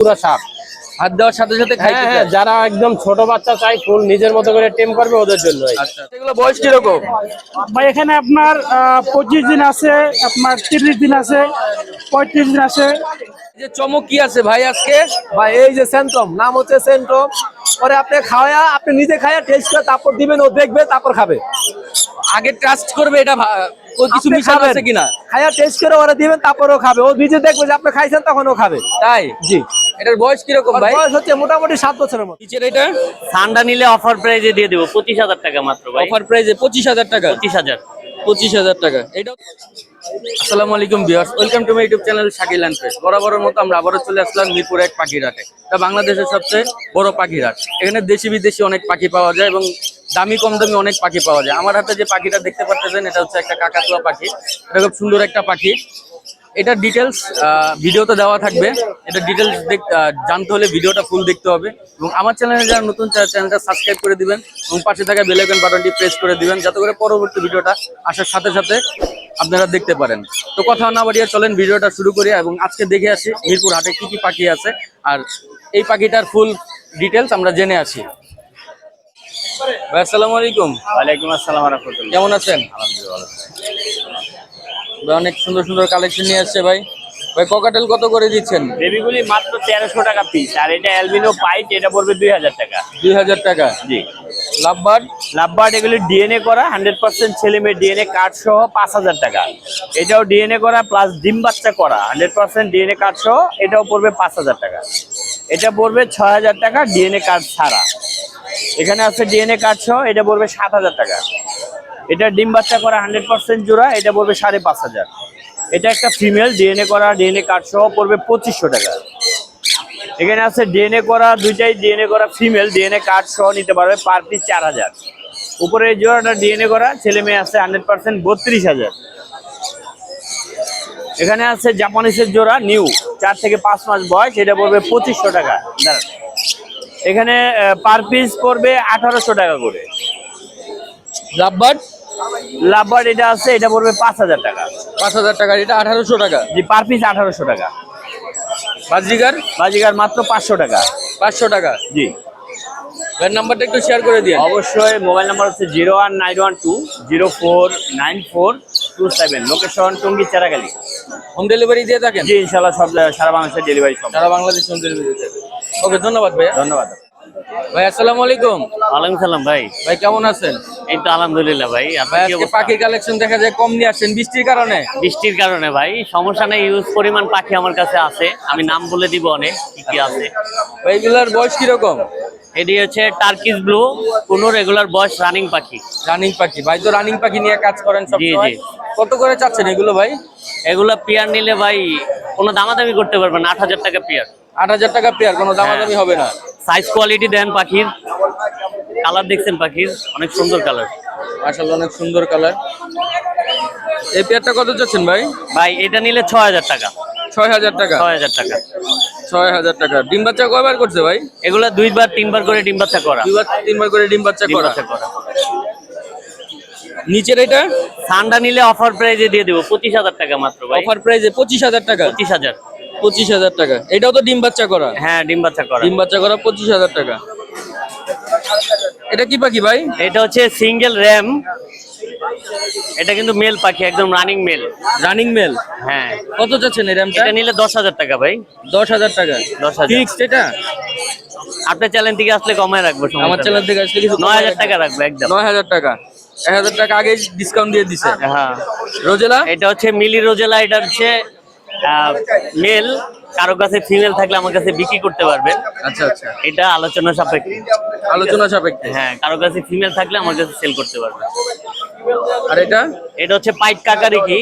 পুরো সাপ। হাত দেওয়ার সাথে সাথে হ্যাঁ হ্যাঁ। যারা একদম ছোট বাচ্চা চাই ফুল নিজের মতো করে টেম করবে ওদের জন্য আচ্ছা এগুলো বয়স কীরকম? ভাই এখানে আপনার পঁচিশ দিন আছে আপনার তিরিশ দিন আছে পঁয়ত্রিশ দিন আছে। যে চমক কি আছে ভাই আজকে? ভাই এই যে সেন্ট্রম নাম হচ্ছে সেন্ট্রম পরে আপনি খাওয়া আপনি নিজে খায়া টেস্ট করে তারপর দিবেন ও দেখবে তারপর খাবে। আগে ট্রাস্ট করবে এটা কিছু মিশানো আছে কিনা? খায়া টেস্ট করে ওরা দিবেন তারপরও খাবে। ও নিজে দেখবে যে আপনি খাইছেন তখন ও খাবে। তাই? জি। এটার বয়স কীরকম ভাই? বয়স হচ্ছে মোটামুটি সাত বছরের মতো। নিচের এটা? ঠান্ডা নিলে অফার প্রাইজে দিয়ে দেবো পঁচিশ হাজার টাকা মাত্র ভাই। অফার প্রাইসে পঁচিশ হাজার টাকা? পঁচিশ হাজার। পঁচিশ হাজার টাকা। এটা আসসালামু আলাইকুম viewers welcome to my YouTube channel Shakil and fresh বরাবরের মতো আমরা আবারও চলে আসলাম মিরপুর এক পাখির হাটে। এটা বাংলাদেশের সবচেয়ে বড় পাখির হাট। এখানে দেশি বিদেশি অনেক পাখি পাওয়া যায় এবং দামি কম দামি অনেক পাখি পাওয়া যায়। আমার হাতে যে পাখিটা দেখতে পাচ্ছেন এটা হচ্ছে একটা কাকাতুয়া পাখি। এটা খুব সুন্দর একটা পাখি। এটার ডিটেলস ভিডিওতে দেওয়া থাকবে। এটা ডিটেলস জানতে হলে ভিডিওটা ফুল দেখতে হবে। এবং আমার চ্যানেলে যারা নতুন চ্যানেলটা সাবস্ক্রাইব করে দিবেন এবং পাশে থাকা বেল আইকন বাটনটি প্রেস করে দিবেন যাতে করে পরবর্তী ভিডিওটা আসার সাথে সাথে আপনারা দেখতে পারেন। তো কথা না বাড়িয়ে চলেন ভিডিওটা শুরু করি এবং আজকে দেখে আসি মিরপুর হাটে কি কি পাখি আছে। আর এই পাখিটার ফুল ডিটেলস আমরা জেনে আসি। ভাই আসসালামু আলাইকুম। ওয়ালাইকুম আসসালাম রহমতুল্লাহ। কেমন আছেন? ভাই, অনেক সুন্দর সুন্দর কালেকশন নিয়ে আসছে ভাই। ভাই ককাটেল কত করে দিচ্ছেন? বেবিগুলি মাত্র তেরোশো টাকা পিস আর এটা অ্যালবিনো পাইট এটা পড়বে দুই হাজার টাকা। দুই হাজার টাকা? জি। লাভবার্ড? লাভবার্ড এগুলি ডিএনএ করা হান্ড্রেড পার্সেন্ট ছেলে মেয়ে ডিএনএ কার্ড সহ পাঁচ হাজার টাকা। এটাও ডিএনএ করা প্লাস ডিম বাচ্চা করা হান্ড্রেড পার্সেন্ট ডিএনএ কার্ড সহ এটাও পড়বে পাঁচ হাজার টাকা। এটা পড়বে ছয় হাজার টাকা ডিএনএ কার্ড ছাড়া। এখানে আছে ডিএনএ কার্ড সহ এটা পড়বে সাত হাজার টাকা। এটা ডিম বাচ্চা করা হান্ড্রেড পার্সেন্ট জোড়া, এটা পড়বে সাড়ে পাঁচ হাজার। এটা একটা ফিমেল ডিএনএ করা ডিএনএ কার্ড সহ পড়বে পঁচিশশো টাকা। এখানে আছে ডিএনএ করা, দুইটাই ডিএনএ করা ফিমেল ডিএনএ কার্ড সহ নিতে পারবে পার পিস চার হাজার। উপরে এই জোড়াটা ডিএনএ করা, ছেলে মেয়ে আছে হান্ড্রেড পার্সেন্ট, বত্রিশ হাজার। এখানে আছে জাপানিসের জোড়া নিউ চার থেকে পাঁচ মাস বয়স, এটা পড়বে পঁচিশশো টাকা। দাঁড়ান। এখানে পার পিস পড়বে আঠারোশো টাকা করে। লাভবার্ড লাভবার এটা আছে এটা পড়বে পাঁচ হাজার টাকা। পাঁচ হাজার টাকা এটা আঠারোশো টাকা। জি পার পিস আঠারোশো টাকা। বাজরিগার বাজিকার মাত্র পাঁচশো টাকা। পাঁচশো টাকা। জি। ভাই নাম্বারটা একটু শেয়ার করে দিন অবশ্যই মোবাইল নাম্বার হচ্ছে zero one nine one two zero four nine four two seven. Location Tongi Charagali. Home delivery দিয়ে থাকেন? জি ইনশাল্লাহ সব জায়গায় সারা বাংলাদেশের ডেলিভারি সারা বাংলাদেশ হোম ডেলিভারি দিয়ে থাকেন। ওকে ধন্যবাদ ভাইয়া। ধন্যবাদ। ভাই আসসালামু আলাইকুম। ওয়ালাইকুম সালাম ভাই। ভাই কেমন আছেন? এই তো আলহামদুলিল্লাহ ভাই আজকে পাখির কালেকশন দেখা যায় কম নিয়ে আসছেন বৃষ্টির কারণে। বৃষ্টির কারণে ভাই সমস্যা নেই ইউজ পরিমাণ পাখি আমার কাছে আছে আমি নাম বলে দিব অনেক কি কি আছে। ভাই এগুলার বয়স কীরকম? এটি হচ্ছে টার্কিস ব্লু কোনো রেগুলার বয়স রানিং পাখি। রানিং পাখি। ভাই তো রানিং পাখি নিয়ে কাজ করেন সব জি, জি। কত করে চাচ্ছেন এগুলো ভাই? এগুলা পেয়ার নিলে ভাই কোনো দামাদামি করতে পারবেন আট হাজার টাকা পেয়ার আট হাজার টাকা পেয়ার কোনো দামাদামি হবে না। সাইজ কোয়ালিটি দেন পাখির। কালার দেখছেন পাখির অনেক সুন্দর কালার মাশাআল্লাহ অনেক সুন্দর কালার এই পেয়ারটা কত চাচ্ছেন ভাই? ভাই এটা নিলে ছয় হাজার টাকা। ছয় হাজার টাকা। ছয় হাজার টাকা। ছয় হাজার টাকা। ডিম বাচ্চা কয়বার করছে ভাই? এগুলো দুইবার তিনবার করে ডিম বাচ্চা করা। দুইবার তিনবার করে ডিম বাচ্চা করা। নিচের এটা? ঠান্ডা নিলে অফার প্রাইজে দিয়ে দেবো পঁচিশ হাজার টাকা মাত্র ভাই। অফার প্রাইসে পঁচিশ হাজার টাকা। পঁচিশ হাজার। পঁচিশ হাজার টাকা। এটাও তো ডিম বাচ্চা করা। হ্যাঁ ডিম বাচ্চা করা। ডিম বাচ্চা করা পঁচিশ হাজার টাকা। এটা কি পাখি ভাই? এটা হচ্ছে সিঙ্গেল র্যাম। এটা কিন্তু মেল পাখি একদম রানিং মেল। Running male? হ্যাঁ। কত চাচ্ছেন এই র্যামটা? এটা নিলে দশ হাজার টাকা ভাই। দশ হাজার টাকা। দশ হাজার। ফিক্সড এটা? আপনার চ্যানেল থেকে আসলে কমায় রাখব আমার। চ্যানেল থেকে আসলে কিছু নয় হাজার টাকা রাখব। একদম। নয় হাজার টাকা। এক হাজার টাকা আগে ডিসকাউন্ট দিয়ে দিছে। হ্যাঁ। রোজেলা? এটা হচ্ছে মিলি রোজেলা এটা হচ্ছে মেল কারও কাছে ফিমেল থাকলে আমার কাছে বিক্রি করতে পারবেন আচ্ছা আচ্ছা। এটা আলোচনা সাপেক্ষে। আলোচনা সাপেক্ষে? হ্যাঁ কারও কাছে ফিমেল থাকলে আমার কাছে সেল করতে পারবেন আর এটা? এটা হচ্ছে পাইট কাকারিকি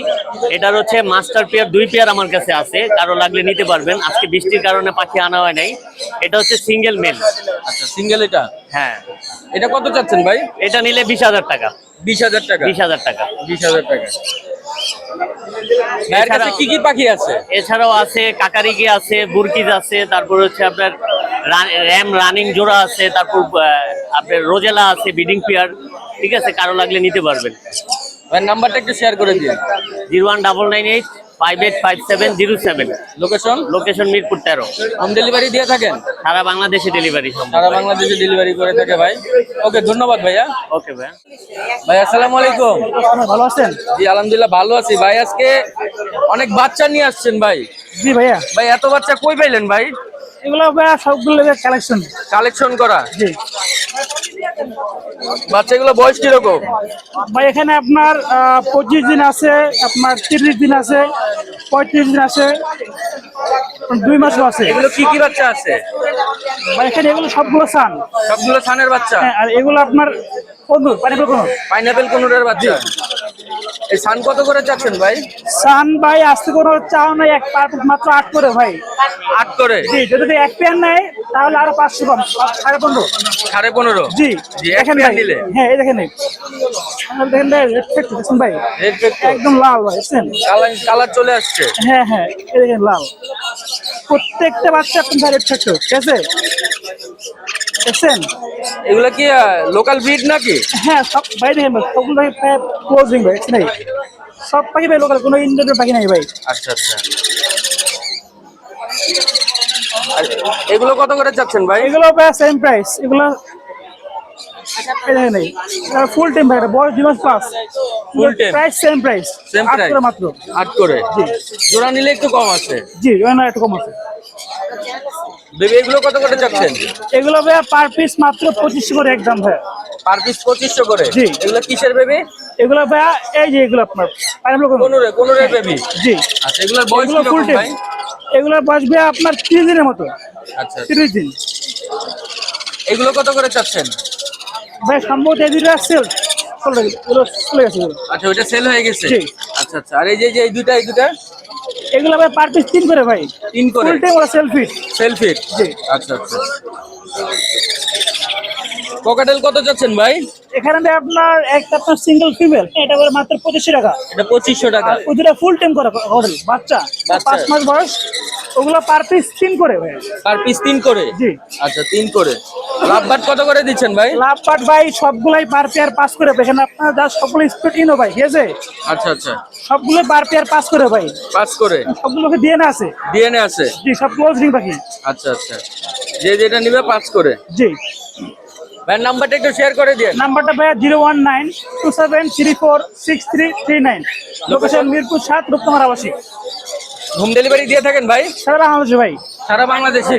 এটার হচ্ছে মাস্টার পেয়ার দুই পেয়ার আমার কাছে আছে। কারও লাগলে নিতে পারবেন। আজকে বৃষ্টির কারণে পাখি আনা হয় নাই। এটা হচ্ছে সিঙ্গেল মেল আচ্ছা সিঙ্গেল এটা? হ্যাঁ। এটা কত চাচ্ছেন ভাই? এটা নিলে বিশ হাজার টাকা। বিশ হাজার টাকা। বিশ হাজার টাকা। বিশ হাজার টাকা। ভাইয়ের কাছে কি কি পাখি আছে? এছাড়াও আছে কাকারিকি আছে বুরকিজ আছে তারপর হচ্ছে আপনার র্যাম রানিং জোড়া আছে তারপর আপনার রোজেলা আছে বিডিং পেয়ার ঠিক আছে? কারও লাগলে নিতে পারবেন। ভাই নাম্বারটা একটু শেয়ার করে দিন। Zero one double nine eight five five seven zero seven location location Mirpur তেরো হোম ডেলিভারি দিয়ে থাকেন বাংলাদেশে ডেলিভারি বাংলাদেশে ডেলিভারি করে থাকে ভাই ওকে ধন্যবাদ ভাইয়া ওকে ভাইয়া ভাই আসসালামু আলাইকুম ভালো আছেন জি আলহামদুলিল্লাহ ভালো আছি আজকে অনেক বাচ্চা নিয়ে আসছেন ভাই জি ভাইয়া ভাই এত বাচ্চা কই পাইলেন ভাই এগুলো সবগুলো কালেকশন কালেকশন করা? জি। বাচ্চাগুলো বয়স কীরকম? ভাই এখানে আপনার পঁচিশ দিন আছে আপনার তিরিশ দিন আছে পঁয়ত্রিশ দিন আছে দুই মাসও আছে। এগুলো কি কি বাচ্চা আছে? ভাই এখানে এগুলো সবগুলো সান সবগুলো সানের বাচ্চা? হ্যাঁ আর এগুলো আপনার কন্দুর পানিপুর কন্দুর পাইনাপেল কোনুরের বাচ্চা? এই সান কত করে চাচ্ছেন ভাই? সান ভাই আসতে কোনো চাও নাই এক পার মাত্র আট করে ভাই। আট করে? জি যদি এক পেয়ার নেয় তাহলে আরও পাঁচশো কম সাড়ে পনেরো। সাড়ে পনেরো? জি জি, দেখেন ভাই। নিলে? হ্যাঁ এই দেখেন। দেখেন ভাই দেখছেন ভাই? রেড একদম লাল ভাই দেখছেন? কালার কালার চলে আসছে। হ্যাঁ হ্যাঁ এই দেখেন লাল। প্রত্যেকটা বাচ্চা আপনার রেড থাকতো ঠিক আছে? দেখছেন? এগুলো কি লোকাল ব্রিড নাকি? হ্যাঁ সব ভাই দেখেন ভাই, প্রায় ক্লোজিং ভাই এই। সব পাখি ভাই লোকাল কোনো ইন্ডিয়ান পাখি নাই ভাই। আচ্ছা আচ্ছা। এগুলো কত করে চাচ্ছেন ভাই? এগুলো সেম প্রাইস এগুলো দেখেন এই ফুল টাইম ভাই বয়স দুই মাস plus Full time? Price same price same price করে মাত্র। আট করে। জোড়া নিলে একটু কম আছে? জি ওখানে একটু কম আছে। বেবি এগুলো কত করে চাচ্ছেন? এগুলো ভাই পার পিস মাত্র করে একদম ভাই পার পিস করে? জি। এগুলো কিসের বেবি? এগুলো ভাই এই যে এগুলো আপনার কোন বেবি? জি। আচ্ছা এগুলোর বয়স ফুল টাইম ভাই? আপনার তিরিশ দিনের মতো। আচ্ছা। তিরিশ দিন। এগুলো কত করে চাচ্ছেন? ভাই সম্ভবত এই দুটো সেল চলে গেছে আচ্ছা সেল হয়ে গেছে? আচ্ছা আচ্ছা। আর এই যে এই দুটা এই দুটা এগুলো ভাই পার পিস তিন করে ভাই। তিন করে। ফুল টাইম ওরা সেলফিট সেলফি জি। আচ্ছা আচ্ছা। ককাটেল কত চাচ্ছেন ভাই? এখানে আপনার একটা আপনার সিঙ্গেল ফিমেল এটা করে মাত্র পঁচিশশো টাকা। এটা পঁচিশশো টাকা। ওই দুটা ফুল টাইম করে বাচ্চা। পাঁচ মাস বয়স। ওগুলো পার পিস তিন করে ভাই। পার পিস তিন করে? জি। আচ্ছা তিন করে। লাভবাট কত করে দিচ্ছেন ভাই? লাভ পাট ভাই সবগুলাই পার পেয়ার পাস করে। ভাই এখানে আপনার যা সবগুলো স্পিড ইনো ভাই ঠিক আছে? আচ্ছা আচ্ছা। সবগুলো পার পেয়ার পাস করে ভাই। পাঁচ করে? সবগুলোকে দিয়ে না আছে। ডিএনএ আছে? জি সব ক্লোজ রিং পাখি। আচ্ছা আচ্ছা। যে যেটা নিবে পাঁচ করে। জি। ভাই নাম্বারটা একটু শেয়ার করে দিন নাম্বারটা ভাইয়া zero one nine two seven three four six three three nine location Mirpur সাত রূপকুমার আবাসিক। হোম ডেলিভারি দিয়ে থাকেন ভাই? সারা বাংলাদেশে ভাই। সারা বাংলাদেশে?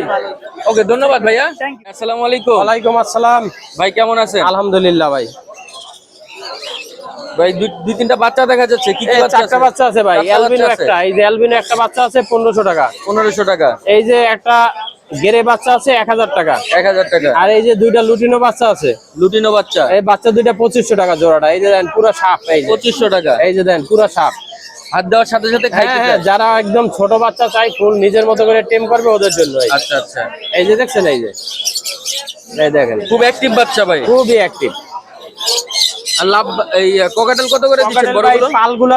ওকে ধন্যবাদ ভাইয়া. আসসালামু আলাইকুম। ওয়ালাইকুম আসসালাম। ভাই কেমন আছেন? আলহামদুলিল্লাহ ভাই। ভাই দুই তিনটা বাচ্চা দেখা যাচ্ছে। কি কি এই বাচ্চা চারটা বাচ্চা আছে ভাই অ্যালবিনো একটা। এই যে অ্যালবিনো একটা বাচ্চা আছে পনেরোশো টাকা। পনেরোশো টাকা। এই যে একটা গেরে বাচ্চা আছে এক হাজার টাকা। এক হাজার টাকা। আর এই যে দুইটা লুটিনো বাচ্চা আছে। লুটিনো বাচ্চা। এই বাচ্চা দুইটা পঁচিশশো টাকা জোড়াটা। এই যে দেন পুরো সাপ এই যে। পঁচিশশো টাকা। এই যে দেন পুরো সাপ। হাত দেওয়ার সাথে সাথে হ্যাঁ খাইতে হ্যাঁ যারা একদম ছোট বাচ্চা চাই ফুল নিজের মতো করে টেম করবে ওদের জন্য। আচ্ছা আচ্ছা। এই যে দেখছেন এই যে। এই দেখেন। খুব অ্যাক্টিভ বাচ্চা ভাই। খুবই অ্যাক্টিভ আর লাভ এই কোকাটেল কত করে দিচ্ছেন পালগুলো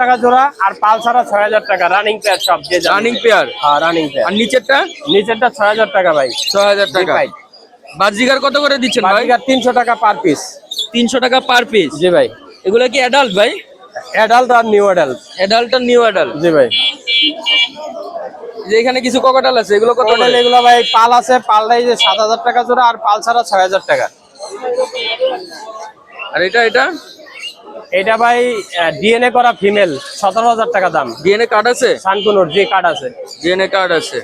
টাকা জোড়া আর পাল ছাড়া টাকা। রানিং পেয়ার সব যে রানিং পেয়ার হ্যাঁ রানিং পেয়ার আর নিচেরটা? নিচেরটা ছয় হাজার টাকা ভাই। টাকা। ভাই বাজিগার কত করে দিচ্ছেন ভাই? টাকা পার পিস তিনশো টাকা পার পিস জি ভাই। এগুলো কি অ্যাডাল্ট ভাই? অ্যাডাল্ট আর নিউ অ্যাডাল্ট অ্যাডাল্ট আর নিউ অ্যাডাল্ট জি ভাই। যে এখানে কিছু কোকাটাল আছে এগুলো কত এগুলো ভাই পাল আছে পালটা এই যে সাত হাজার টাকা জোড়া আর পাল ছাড়া ছয় হাজার টাকা। আর এটা এটা? এটা ভাই ডিএনএ করা ফিমেল সতেরো হাজার টাকা দাম। ডিএনএ কার্ড আছে? সানকুনোর যে কার্ড আছে। ডিএনএ কার্ড আছে।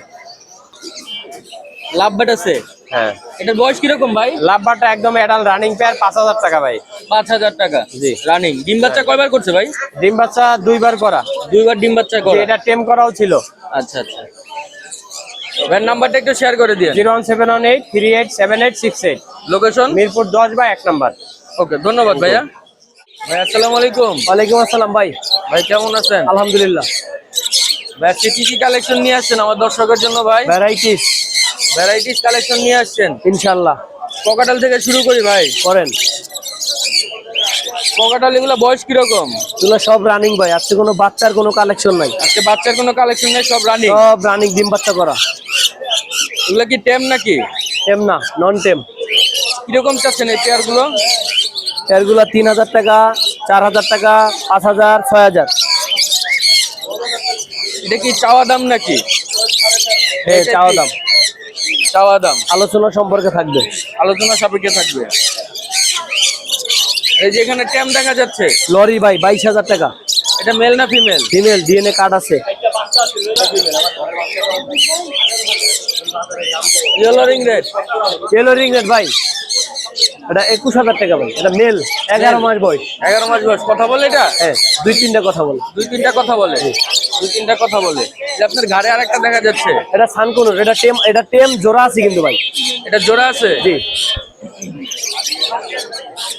লাভ বাট আছে? হ্যাঁ। এটার বয়স কীরকম ভাই? লাভবারটা একদম অ্যাডাল্ট রানিং পেয়ার পাঁচ হাজার টাকা ভাই। পাঁচ হাজার টাকা। জি। রানিং ডিম বাচ্চা কয়বার করছে ভাই? ডিম বাচ্চা দুইবার করা। দুইবার ডিম বাচ্চা করে। এটা টেম করাও ছিল। আচ্ছা আচ্ছা। ভাইয়ের নাম্বারটা একটু শেয়ার করে দিয়ে zero one seven one eight three eight seven eight six eight. Location Mirpur দশ বা এক নম্বর। ওকে ধন্যবাদ ভাইয়া। ভাই আসসালামু আলাইকুম। ওয়ালাইকুম আসসালাম ভাই। ভাই কেমন আছেন? আলহামদুলিল্লাহ। ভাই কি কি কালেকশন নিয়ে আসছেন আমার দর্শকের জন্য ভাই? ভ্যারাইটিস ভ্যারাইটিস কালেকশন নিয়ে আসছেন? ইনশাল্লাহ। পকাটাল থেকে শুরু করি ভাই। করেন। পকাটাল এগুলো বয়স কীরকম? এগুলো সব রানিং ভাই আজকে কোনো বাচ্চার কোনো কালেকশন নাই। আজকে বাচ্চার কোনো কালেকশন নাই সব রানিং সব রানিং ডিম বাচ্চা করা। এগুলো কি টেম নাকি? টেম না নন টেম কীরকম চাচ্ছেন এই পেয়ারগুলো? এরগুলা তিন হাজার টাকা চার হাজার টাকা পাঁচ হাজার ছয় হাজার। এটা কি চাওয়া দাম নাকি? হ্যাঁ চাওয়া দাম। চাওয়া দাম? আলোচনা সম্পর্কে থাকবে। আলোচনা সাপেক্ষে থাকবে। এই যে এখানে ট্যাম দেখা যাচ্ছে। লরি ভাই বাইশ হাজার টাকা। এটা মেল না ফিমেল? ফিমেল ডিএনএ কার্ড আছে। Yellow rate red tailoring rate ভাই। এটা একুশ হাজার টাকা ভাই এটা মেল এগারো মাস বয়স। এগারো মাস বয়স। কথা বলে এটা? হ্যাঁ দুই তিনটা কথা বলে। দুই তিনটা কথা বলে? দুই তিনটা কথা বলে। আপনার ঘাড়ে আরেকটা দেখা যাচ্ছে? এটা সানকুনুর এটা টেম এটা টেম জোড়া আছে কিন্তু ভাই। এটা জোড়া আছে? জি।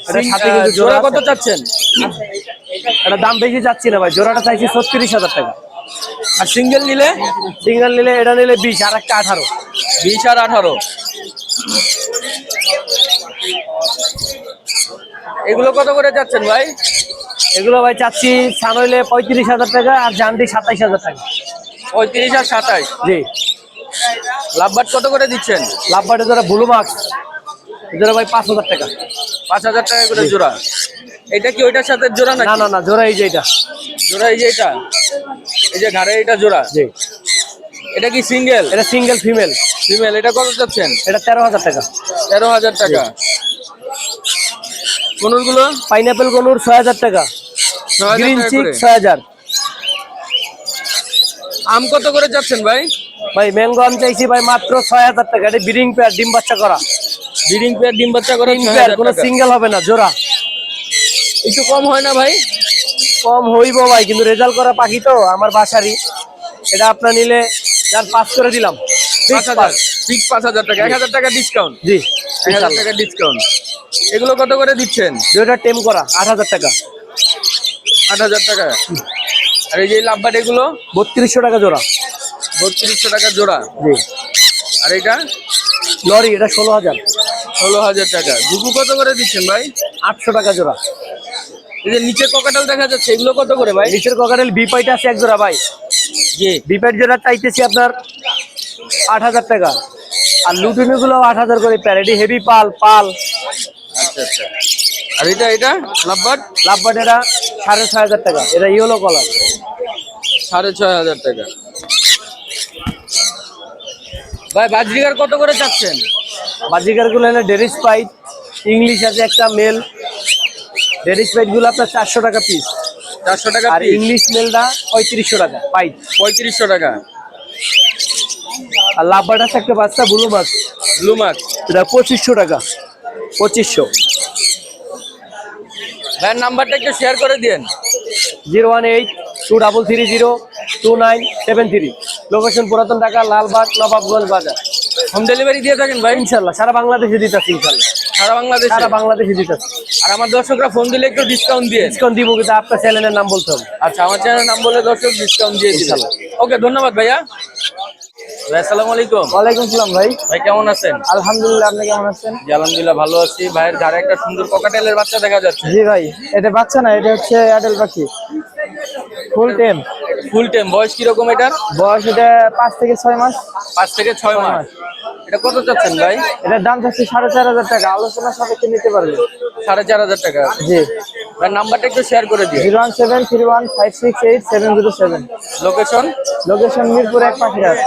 এটা সাথে কিন্তু জোড়া কত কত চাচ্ছেন? এটা দাম বেশি যাচ্ছি না ভাই জোড়াটা চাইছি ছত্রিশ হাজার টাকা। আর সিঙ্গেল নিলে? সিঙ্গেল নিলে এটা নিলে বিশ আর একটা আঠারো। বিশ আর আঠারো। এগুলো কত করে যাচ্ছেন ভাই? এগুলো ভাই চাচ্ছি হইলে পঁয়ত্রিশ হাজার টাকা আর জানটি সাতাইশ হাজার টাকা। পঁয়ত্রিশ আর সাতাইশ? জি। লাভবাট কত করে দিচ্ছেন? লাভবাটে যারা ব্লু মার্কস এদের ভাই পাঁচ হাজার টাকা। পাঁচ হাজার টাকা করে জোড়া। এটা কি ওইটার সাথে জোড়া না না না জোড়া এই যে এটা। জোড়া এই যে এটা। এই যে ঘাড়ে এটা জোড়া। জি। এটা কি সিঙ্গেল? এটা সিঙ্গেল ফিমেল। ফিমেল এটা কত চাচ্ছেন? এটা তেরো হাজার টাকা। তেরো হাজার টাকা। কোনগুলো পাইনাপেল গনুর ছয় হাজার টাকা। ছয় হাজার গ্রিন চিক ছয় হাজার। আম কত করে যাচ্ছেন ভাই? ভাই ম্যাঙ্গো আমি চাইছি ভাই মাত্র ছয় হাজার টাকা। এটা ব্রিডিং পেয়ার ডিম বাচ্চা করা। ব্রিডিং পেয়ার ডিম বাচ্চা করা ডিম পেয়ার কোনো সিঙ্গেল হবে না জোড়া। একটু কম হয় না ভাই? কম হইব ভাই কিন্তু রেজাল্ট করা পাখি তো আমার বাসারই। এটা আপনার নিলে যার পাস করে দিলাম। পাঁচ হাজার। ঠিক পাঁচ হাজার টাকা। এক হাজার টাকা ডিসকাউন্ট জি এক হাজার টাকা ডিসকাউন্ট এগুলো কত করে দিচ্ছেন? দুইটা টেম করা আট হাজার টাকা। আট হাজার টাকা। আর এই যে লাভবাট এগুলো? বত্রিশশো টাকা জোড়া। বত্রিশশো টাকা জোড়া। জি। আর এটা? লরি এটা ষোলো হাজার। ষোলো হাজার টাকা। দুপু কত করে দিচ্ছেন ভাই? আটশো টাকা জোড়া। এই যে নিচে ককাটাল দেখা যাচ্ছে এগুলো কত করে ভাই? নিচের ককারেল বি পাইটা আছে এক জোড়া ভাই। জি। বি পাইট জোড়া চাইতেছি আপনার আট হাজার টাকা। আর লুটিনি গুলো আট হাজার করে প্যারেডি হেভি পাল পাল। আচ্ছা আচ্ছা। আর এটা এটা? লাভবাট? লাভবাট এটা সাড়ে ছয় হাজার টাকা। এটা ইয়েলো কলার সাড়ে ছয় হাজার টাকা। ভাই বাজরিগার কত করে চাচ্ছেন? বাজিকারগুলো এনে ডেরিস পাইট ইংলিশ আছে একটা মেল ডেরিস পাইটগুলো আপনার চারশো টাকা পিস চারশো টাকা আর ইংলিশ মেলটা পঁয়ত্রিশশো টাকা পাইট পঁয়ত্রিশশো টাকা। আর লাভবাট আছে একটা বাচ্চা ব্লু মাছ ব্লু মাছ এটা পঁচিশশো টাকা পঁচিশশো। ভাইয়ের নাম্বারটা একটু শেয়ার করে দিন zero one eight two double three zero two nine seven three. Location পুরাতন ঢাকা লালবাগ নবাবগঞ্জ বাজার। হোম ডেলিভারি দিয়ে থাকেন ভাই? ইনশাল্লাহ সারা বাংলাদেশে দিতেছি ইনশাল্লাহ। সারা বাংলাদেশে? সারা বাংলাদেশে দিতেছি আর আমার দর্শকরা ফোন দিলে একটু ডিসকাউন্ট দিয়ে ডিসকাউন্ট দিব কিন্তু আপনার চ্যানেলের নাম বলতে হবে। আচ্ছা আমার চ্যানেল নাম বলে দর্শক ডিসকাউন্ট দিয়ে দিলাম ওকে ধন্যবাদ ভাইয়া। ভাই আসসালামু আলাইকুম। ওয়ালাইকুম সালাম ভাই। ভাই কেমন আছেন? আলহামদুলিল্লাহ আপনি কেমন আছেন? জি আলহামদুলিল্লাহ ভালো আছি। ভাইয়ের ধারে একটা সুন্দর ককাটেলের বাচ্চা দেখা যাচ্ছে। জি ভাই এটা বাচ্চা না এটা হচ্ছে পাখি। ফুল টেম ফুল টাইম বয়স এটার? বয়স এটা থেকে মাস। থেকে ছয় মাস। এটা কত চাচ্ছেন ভাই? এটার দাম থাকছে সাড়ে চার হাজার টাকা। আলোচনা সাপেক্ষে নিতে পারবে। সাড়ে চার হাজার টাকা। জি। ভাই নাম্বারটা একটু শেয়ার করে দিন zero one seven three one five six eight seven zero seven. Location location Mirpur এক পাখিরাট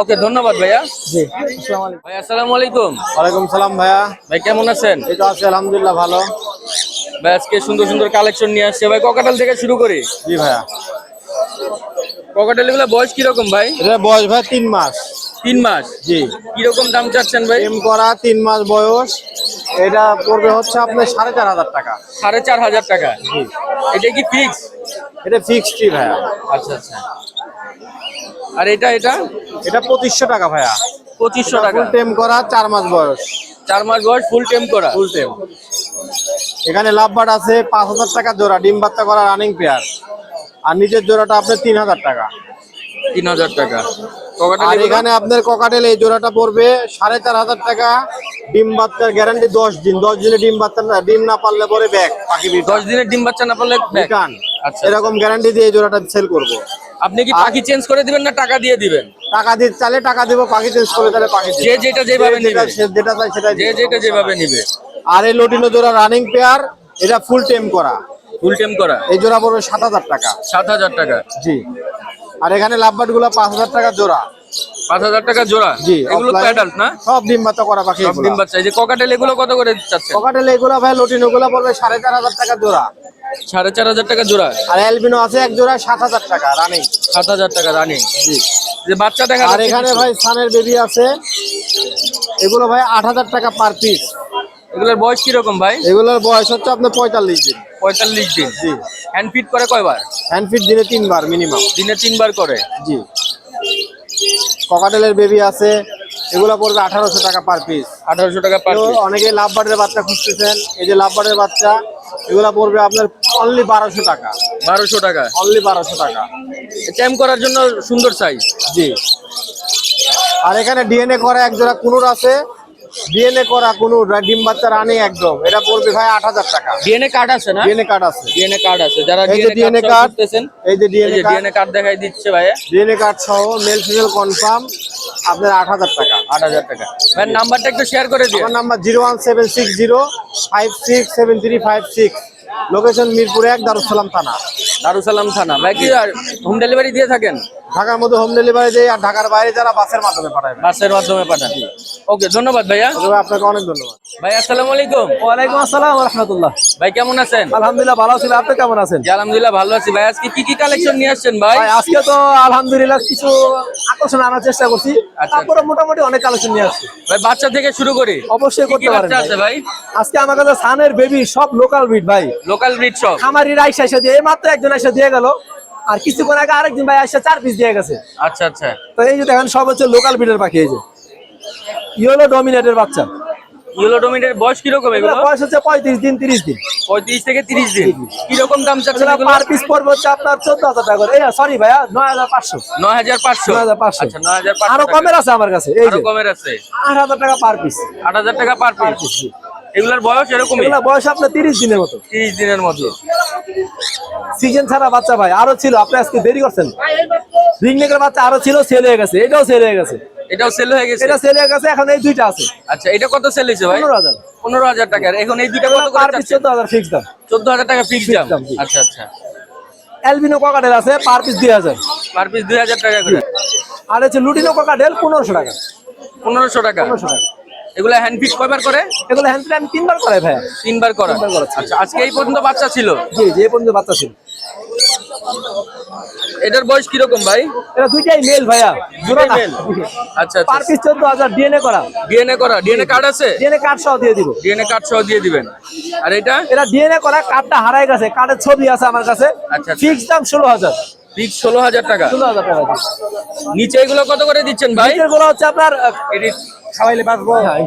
ওকে ধন্যবাদ ভাইয়া। জি আসসালামু আলাইকুম। ভাই আসসালামু আলাইকুম। ওয়ালাইকুম সালাম ভাইয়া। ভাই কেমন আছেন? এই তো আছি আলহামদুলিল্লাহ ভালো। ভাই আজকে সুন্দর সুন্দর কালেকশন নিয়ে আসছে। ভাই ককাটাল থেকে শুরু করি। জি ভাইয়া। ককাটালগুলো বয়স কীরকম ভাই? এটা বয়স ভাই তিন মাস। তিন মাস? জি। কীরকম দাম চাচ্ছেন ভাই? এম করা তিন মাস বয়স। এটা পড়বে হচ্ছে আপনার সাড়ে চার হাজার টাকা। সাড়ে চার হাজার টাকা? জি। এটা কি ফিক্স এটা ফিক্সড ভাইয়া। আচ্ছা আচ্ছা। আর এটা এটা? এটা পঁচিশশো টাকা ভাইয়া। পঁচিশশো টাকা। ফুল টেম করা চার মাস বয়স। চার মাস বয়স ফুল টেম করা? ফুল টেম এখানে লাভবাট আছে পাঁচ হাজার টাকা জোড়া ডিম বাচ্চা করা রানিং পেয়ার আর নিজের জোড়াটা আপনার তিন হাজার টাকা। তিন হাজার টাকা। আর এখানে আপনার ককাটেল এই জোড়াটা পড়বে সাড়ে চার হাজার টাকা। ডিম বাচ্চার গ্যারান্টি দশ দিন। দশ দিনে ডিম বাচ্চা ডিম না পারলে পরে ব্যাগ পাখি দশ দিনের ডিম বাচ্চা না পারলে। রিটার্ন আচ্ছা। এরকম গ্যারান্টি দিয়ে এই জোড়াটা সেল করব। আপনি কি পাখি চেঞ্জ করে দিবেন না টাকা দিয়ে দিবেন? টাকা দিয়ে চালে টাকা দেবো পাখি চেঞ্জ করে তাহলে পাখি যে যেটা যেভাবে নিবে। যেটা চাই সেটা যে যেটা যেভাবে নিবে। আর এই লটিনো জোড়া রানিং পেয়ার এটা ফুল টেম করা। ফুল টেম করা। এই জোড়া পড়বে সাত হাজার টাকা। সাত হাজার টাকা। জি। আর এখানে লাভবাটগুলো পাঁচ হাজার টাকা জোড়া। পাঁচ হাজার টাকা জোড়া? জি এগুলো তো অ্যাডাল্ট না? সব ডিম বাচ্চা করা পাখি সব ডিম বাচ্চা। এই যে ককাটেল এগুলো কত করে চাচ্ছেন? পকেটেল এগুলো ভাই লটিন ওগুলো পড়বে সাড়ে চার হাজার টাকা জোড়া। সাড়ে চার হাজার টাকা জোড়া? আর অ্যালবিনো আছে এক জোড়া সাত হাজার টাকা রানিং সাত হাজার টাকা রানিং যে বাচ্চা দেখা আর এখানে ভাই সানের বেবি আছে। এগুলো ভাই আট হাজার টাকা পার পিস এগুলোর বয়স কীরকম ভাই? এগুলোর বয়স হচ্ছে আপনার পঁয়তাল্লিশ দিন। পঁয়তাল্লিশ দিন। জি। হ্যান্ড ফিট করে কয়বার? হ্যান্ড ফিট দিনে তিনবার মিনিমাম দিনে তিনবার করে? জি। ককাটেলের বেবি আছে এগুলো পড়বে আঠারোশো টাকা পার পিস আঠারোশো টাকা পার পিস অনেকে লাভ বার্ডের বাচ্চা খুঁজতেছেন। এই যে লাভ বার্ডের বাচ্চা এগুলো পড়বে আপনার অনলি বারোশো টাকা। বারোশো টাকা। অনলি বারোশো টাকা। ট্যাম করার জন্য সুন্দর সাইজ জি। আর এখানে ডিএনএ করা এক জোড়া কুনুর আছে ডিএনএ করা কুনুর ডিম বাচ্চা রানি একদম। এটা পড়বে ভাই আট হাজার টাকা। ডিএনএ কার্ড আছে না? ডিএনএ কার্ড আছে। ডিএনএ কার্ড আছে। যারা এই যে ডিএনএ কার্ড এই যে ডিএনএ ডিএনএ কার্ড দেখাই দিচ্ছে ভাইয়া। ডিএনএ কার্ড সহ মেল ফিমেল কনফার্ম আপনার আট হাজার টাকা। আট হাজার টাকা। ভাই নাম্বারটা একটু শেয়ার করে দিন আমার number zero one seven six zero five six seven three five six. Location Mirpur এক দারুসালাম থানা। দারুসালাম থানা। ভাই কি হোম ডেলিভারি দিয়ে থাকেন? ঢাকার মধ্যে হোম ডেলিভারি দেয় আর ঢাকার বাইরে যারা বাসের মাধ্যমে পাঠায়। বাসের মাধ্যমে পাঠান। ওকে ধন্যবাদ ভাইয়া। আপনাকে অনেক ধন্যবাদ। ভাই আসসালামু আলাইকুম। ওয়ালাইকুম আসসালাম রহমতুল্লাহ। ভাই কেমন আছেন? আলহামদুলিল্লাহ ভালো আছি আপনি কেমন আছেন? আলহামদুলিল্লাহ ভালো আছি ভাই। আজকে কি কি কালেকশন নিয়ে আসছেন ভাই? ভাই আজকে তো আলহামদুলিল্লাহ কিছু আকর্ষণ আনার চেষ্টা করছি। আচ্ছা। তারপরে মোটামুটি অনেক কালেকশন নিয়ে আসছি। ভাই বাচ্চা থেকে শুরু করি অবশ্যই কি কি করতে পারেন আছে ভাই। আজকে আমার কাছে সানের বেবি সব লোকাল ব্রিড ভাই। লোকাল ব্রিড সব? খামারিরা আইসা এসে দিয়ে এই মাত্র একজন এসে দিয়ে গেল। আর কিছুক্ষণ আগে আরেকজন ভাই এসে চার পিস দিয়ে গেছে। আচ্ছা আচ্ছা। তো এই যে দেখেন সব হচ্ছে লোকাল ব্রিডের পাখি এই যে। ইয়েলো ডমিনেটের বাচ্চা। ইয়েলো ডোমিনের বয়স কীরকম এগুলো? এগুলো বয়স হচ্ছে পঁয়ত্রিশ দিন তিরিশ দিন। পঁয়ত্রিশ থেকে তিরিশ দিন। কীরকম দাম চাচ্ছেন এগুলো পার পিস পড়বে হচ্ছে আপনার চোদ্দ হাজার টাকা করে। সরি ভাইয়া নয় হাজার পাঁচশো। নয় হাজার পাঁচশো? 9,500 আচ্ছা নয় হাজার আরও কমের আছে আমার কাছে এই কমের আছে। আট হাজার টাকা পার পিস আট হাজার টাকা পার পিস এগুলোর বয়স এরকমই? এগুলো বয়স আপনার তিরিশ দিনের মতো। তিরিশ দিনের মতো সিজন ছাড়া বাচ্চা ভাই আরও ছিল আপনি আজকে দেরি করছেন। রিংনেকের বাচ্চা আরও ছিল সেল হয়ে গেছে এটাও সেল হয়ে গেছে। এটাও সেল হয়ে গেছে? এটা সেল হয়ে গেছে এখন এই দুইটা আছে। আচ্ছা এটা কত সেল হয়েছে ভাই? পনেরো হাজার। পনেরো হাজার টাকার এখন এই দুইটা কত করে পিস চাচ্ছেন? চোদ্দ হাজার ফিক্স দাম। চোদ্দ হাজার টাকা ফিক্স দাম। আচ্ছা আচ্ছা। অ্যালবিনো ককাটেল আছে পার পিস দুই হাজার। পার পিস দুই হাজার টাকা করে। আর হচ্ছে লুটিনো ককাটেল পনেরোশো টাকা। পনেরোশো টাকা। পনেরোশো টাকা। এগুলো হ্যান্ড ফিট কয়বার করে? এগুলো হ্যান্ড ফিট আমি তিনবার করে ভাই তিনবার করা? আচ্ছা আজকে এই পর্যন্ত বাচ্চা ছিল? জি জি এই পর্যন্ত বাচ্চা ছিল। এটার বয়স কীরকম ভাই? এটা দুইটাই মেল ভাইয়া। দুটো মেল আচ্ছা পার পিস 14000 ডিএনএ করা। ডিএনএ করা? ডিএনএ কার্ড আছে? ডিএনএ কার্ড সহ দিয়ে দিব। ডিএনএ কার্ড সহ দিয়ে দিবেন। আর এটা? এটা ডিএনএ করা কার্ডটা হারায় গেছে। কার্ডের ছবি আছে আমার কাছে। আচ্ছা, আচ্ছা। ফিক্স দাম 16000 পিক ষোলো হাজার টাকা। ষোলো হাজার টাকা নিচে এগুলো কত করে দিচ্ছেন ভাই? এগুলো হচ্ছে আপনার খাওয়াইলে বাঁচবো। হ্যাঁ,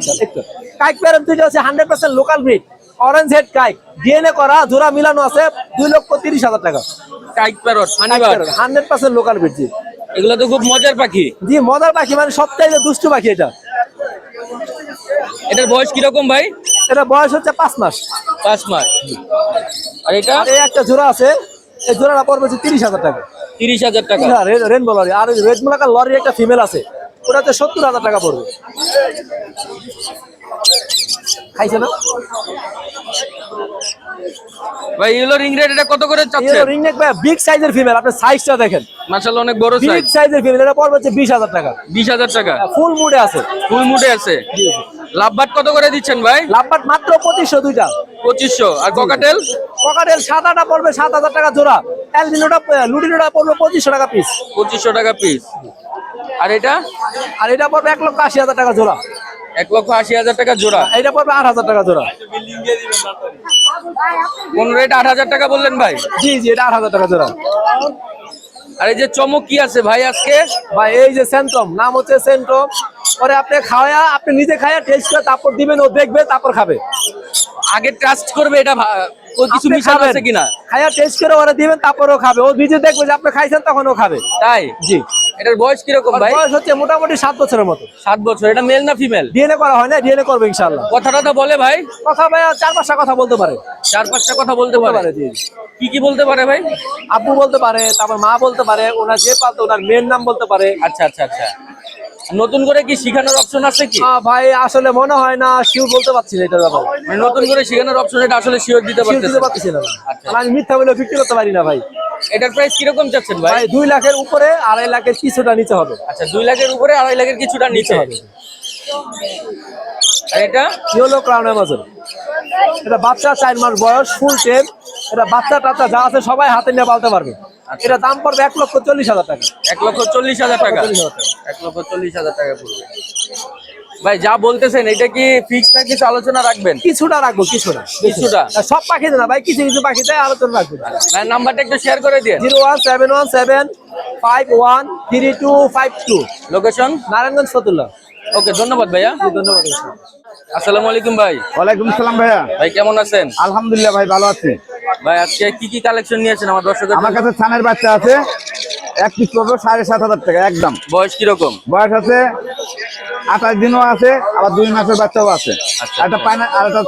কাইক প্যারেন্ট দুইটা হচ্ছে hundred percent local breed orange head caique. DNA করা জোড়া মিলানো আছে দুই লক্ষ তিরিশ হাজার টাকা। Caique parrot hundred percent local breed জি। এগুলো তো খুব মজার পাখি। জি মজার পাখি মানে সবথেকে দুষ্টু পাখি এটা। এটার বয়স কীরকম ভাই? এটা বয়স হচ্ছে পাঁচ মাস। পাঁচ মাস। আর এটা? একটা জোড়া আছে এই জোড়াটা পড়বে হচ্ছে তিরিশ হাজার টাকা। তিরিশ হাজার টাকা। রেনবো লরি আর রেড লরি একটা ফিমেল আছে, ওটাতে সত্তর হাজার টাকা পড়বে। খাইছে না? ভাই এগুলো রিং রেট এটা কত করে চাচ্ছে? রিং নেক ভাই বিগ সাইজের ফিমেল আপনি সাইজটা দেখেন। মাসাল্লাহ অনেক বড় বিগ সাইজের ফিমেল এটা পড়বে হচ্ছে বিশ হাজার টাকা। বিশ হাজার টাকা। ফুল মুডে আছে। ফুল মুডে আছে। লাভবাট কত করে দিচ্ছেন ভাই? লাভবাট মাত্র পঁচিশশো দুইটা। পঁচিশশো। আর ককাটেল ককাটেল সাত আটা পড়বে সাত হাজার টাকা জোড়া। অ্যালবিনোটা লুডিনোটা পড়বে পঁচিশশো টাকা পিস পঁচিশশো টাকা পিস আর এটা? আর এটা পড়বে এক লক্ষ আশি হাজার টাকা জোড়া। এক লক্ষ আশি হাজার টাকা জোড়া। এটা পড়বে আট হাজার টাকা জোড়া। কোন রেট আট হাজার টাকা বললেন ভাই? জি জি এটা আট হাজার টাকা জোড়া। আর এই যে চমক কি আছে ভাই আজকে? ভাই এই যে সেন্ট্রম নাম হচ্ছে সেন্ট্রম পরে আপনি খাওয়া আপনি নিজে খাওয়া টেস্ট করে তারপর দিবেন ও দেখবে তারপর খাবে। আগে ট্রাস্ট করবে এটা ও কিছু মিশানো আছে কিনা? খাইয়া টেস্ট করে ওরা দিবেন তারপর ও খাবে। ও নিজে দেখবে যে আপনি খাইছেন তখন ও খাবে। তাই? জি। এটার বয়স কীরকম ভাই? বয়স হচ্ছে মোটামুটি সাত বছরের মতো। সাত বছর। এটা মেল না ফিমেল ডিএনএ করা হয় না ডিএনএ করবে ইনশাল্লাহ কথাটা তো বলে ভাই। কথা ভাই চার পাঁচটা কথা বলতে পারে। চার পাঁচটা কথা বলতে পারে। কি কি বলতে পারে ভাই? আব্বু বলতে পারে তারপর মা বলতে পারে ওনার যে পালতো ওনার মেয়ের নাম বলতে পারে। আচ্ছা আচ্ছা আচ্ছা। নতুন করে কি শেখানোর অপশন আছে কি? ভাই আসলে মনে হয় না শিউ বলতে পারছি না এটার ব্যাপারে। মানে নতুন করে শেখানোর অপশন এটা আসলে শিওর দিতে শিউ দিতে পারছি না আচ্ছা। আমি মিথ্যা বলে বিক্রি করতে পারি না ভাই। এটার প্রাইস কীরকম চাচ্ছেন ভাই? ভাই দুই লাখের উপরে আড়াই লাখের কিছুটা নিতে হবে। আচ্ছা দুই লাখের উপরে আড়াই লাখের কিছুটা নিচে হবে। আর এটা? ইয়েলো ক্রাউন অ্যামাজন এটা বাচ্চা চার মাস বয়স ফুল টেম এটা বাচ্চা টাচ্চা যা আছে সবাই হাতে নিয়ে পালতে পারবে। এটা দাম পড়বে এক লক্ষ চল্লিশ হাজার টাকা। এক লক্ষ চল্লিশ হাজার টাকা? এক লক্ষ চল্লিশ হাজার টাকা পড়বে। ভাই যা বলতেছেন এটা কি ফিক্স না কিছু আলোচনা রাখবেন? কিছুটা রাখব কিছুটা। কিছুটা? সব পাখিতে না ভাই কিছু কিছু পাখিতে আলোচনা রাখব। ভাই নাম্বারটা একটু শেয়ার করে দিন zero one seven one seven five one three two five two. Location Narayanganj Fatullah okay ধন্যবাদ ভাইয়া। ধন্যবাদ। আসসালামু আলাইকুম ভাই। ওয়ালাইকুম সালাম ভাইয়া। ভাই কেমন আছেন? আলহামদুলিল্লাহ ভাই ভালো আছি। ভাই আজকে কি কি কালেকশন নিয়েছেন আমার দর্শকদের আমার কাছে ছানের বাচ্চা আছে এক পিস পড়বে সাড়ে সাত হাজার টাকা একদম। বয়স কীরকম? বয়স আছে আঠাশ দিনও আছে আবার দুই মাসের বাচ্চাও আছে। আচ্ছা, একটা পায়না আর একটা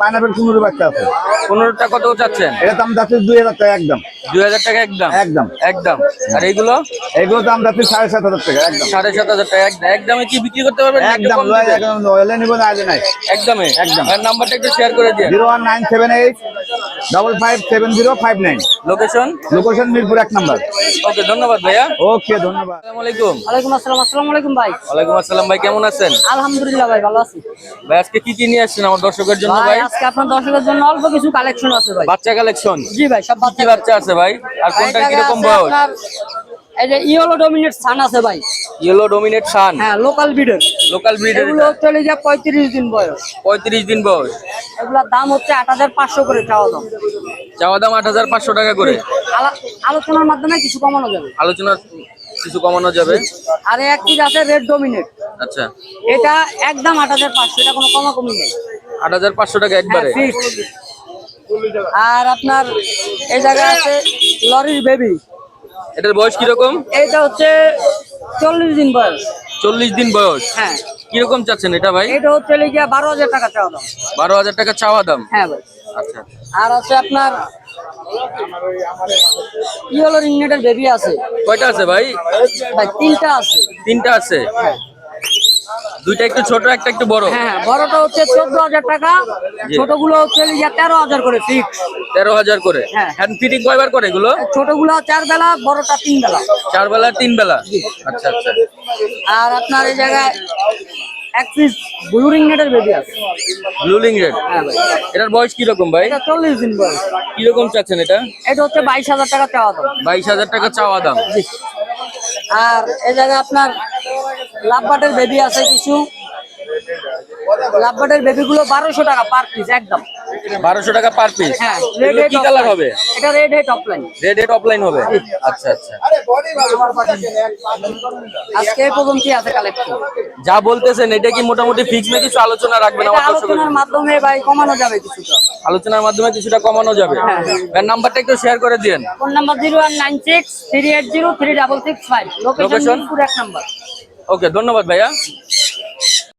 পাইনাপেল কুমুরের বাচ্চা আছে। পনেরোটা কত চাচ্ছেন? এটা দাম যাচ্ছে দুই হাজার টাকা একদম। দুই হাজার টাকা একদম? একদম। একদম। আর এইগুলো? এগুলো দাম যাচ্ছে সাড়ে সাত হাজার টাকা একদম। সাড়ে সাত হাজার টাকা একদম। একদমে কি বিক্রি করতে পারবেন একদম একদম। নিব না আগে নাই একদমে। একদম। নাম্বারটা একটু শেয়ার করে দিন। Zero one nine seven eight double five seven zero five nine location location Mirpur এক নাম্বার। ওকে ধন্যবাদ ভাইয়া। ওকে ধন্যবাদ। আলাইকুম আলাইকুম। ওয়ালাইকুম আসসালাম আসসালামু আলাইকুম ভাই। ওয়ালাইকুম আসসালাম ভাই কেমন আছেন? আলহামদুলিল্লাহ ভাই ভালো আছি। ভাই আজকে কি কি নিয়ে আসছেন আমার দর্শকের জন্য ভাই আজকে আপনার দর্শকের জন্য অল্প কিছু কালেকশন আছে ভাই। বাচ্চা কালেকশন জি ভাই সব বাচ্চা আছে ভাই? আর কোনটা কি রকম বয়স? ইয়েলো ডোমিনেট সান আছে ভাই। ইয়েলো ডোমিনেট সান হ্যাঁ লোকাল ব্রিডের লোকাল ব্রিডের এগুলো পঁয়ত্রিশ দিন বয়স। দিন বয়স। এগুলোর দাম হচ্ছে আট হাজার পাঁচশো করে চাওয়া দাম। চাওয়া দাম আট হাজার পাঁচশো টাকা করে। আলা- আলোচনার মাধ্যমে কিছু কমানো যাবে। আলোচনা কিছু কমানো যাবে। আর এক পিস আছে রেড ডোমিনেট আচ্ছা। এটা একদম আট হাজার পাঁচশো এটা কোনো কমাকমি নেই। আট হাজার পাঁচশো টাকা একবারে। হ্যাঁ, আর আপনার এই জায়গায় আছে লরির বেবি এটার বয়স কীরকম? এটা হচ্ছে চল্লিশ দিন বয়স। চল্লিশ দিন বয়স। হ্যাঁ। কীরকম চাচ্ছেন এটা ভাই? এটা হচ্ছে লিখে বারো হাজার টাকা চাওয়া দাম। বারো হাজার টাকা চাওয়া দাম? হ্যাঁ ভাই। আচ্ছা। আর আছে আপনার ইয়েলো রিংনেটের বেবি আছে। কয়টা আছে ভাই? ভাই তিনটা আছে। তিনটা আছে। দুইটা একটু ছোট একটা একটু বড়? হ্যাঁ হ্যাঁ বড়টা হচ্ছে চোদ্দ হাজার টাকা ছোটগুলো হচ্ছে তেরো হাজার করে ফিক্স তেরো হাজার করে? হ্যাঁ। হ্যান্ড ফিটিং কয়বার করে এগুলো? ছোটগুলো চার বেলা বড়টা তিন বেলা চার বেলা তিন বেলা আচ্ছা আচ্ছা। আর আপনার এই জায়গায় এক পিস ব্লু রিংনেটের বেবি আছে। রেড হ্যাঁ এটার বয়স কীরকম ভাই? এটা চল্লিশ দিন বয়স। চাচ্ছেন এটা? এটা হচ্ছে বাইশ হাজার টাকা চাওয়া দাম। বাইশ হাজার টাকা চাওয়া দাম। আর এই জায়গায় আপনার লাভবাটের বেবি আছে কিছু। লাভবাটের বেবি গুলো বারোশো টাকা পার পিস একদম। বারোশো টাকা পার পিস হ্যাঁ এগুলো কি কালার হবে? এটা red head offline red head offline হবে? আচ্ছা আচ্ছা। আজকে এই পর্যন্তই আছে কালেকশন যা বলতেছেন এটা কি মোটামুটি ফিক্স না কিছু আলোচনা রাখবেন আমার আলোচনার মাধ্যমে ভাই কমানো যাবে কিছুটা। আলোচনার মাধ্যমে কিছুটা কমানো যাবে? এর নাম্বারটা একটু শেয়ার করে দিন phone number zero one nine six three eight zero three double six five. Location? Location Mirpur এক নাম্বার। ওকে ধন্যবাদ ভাইয়া।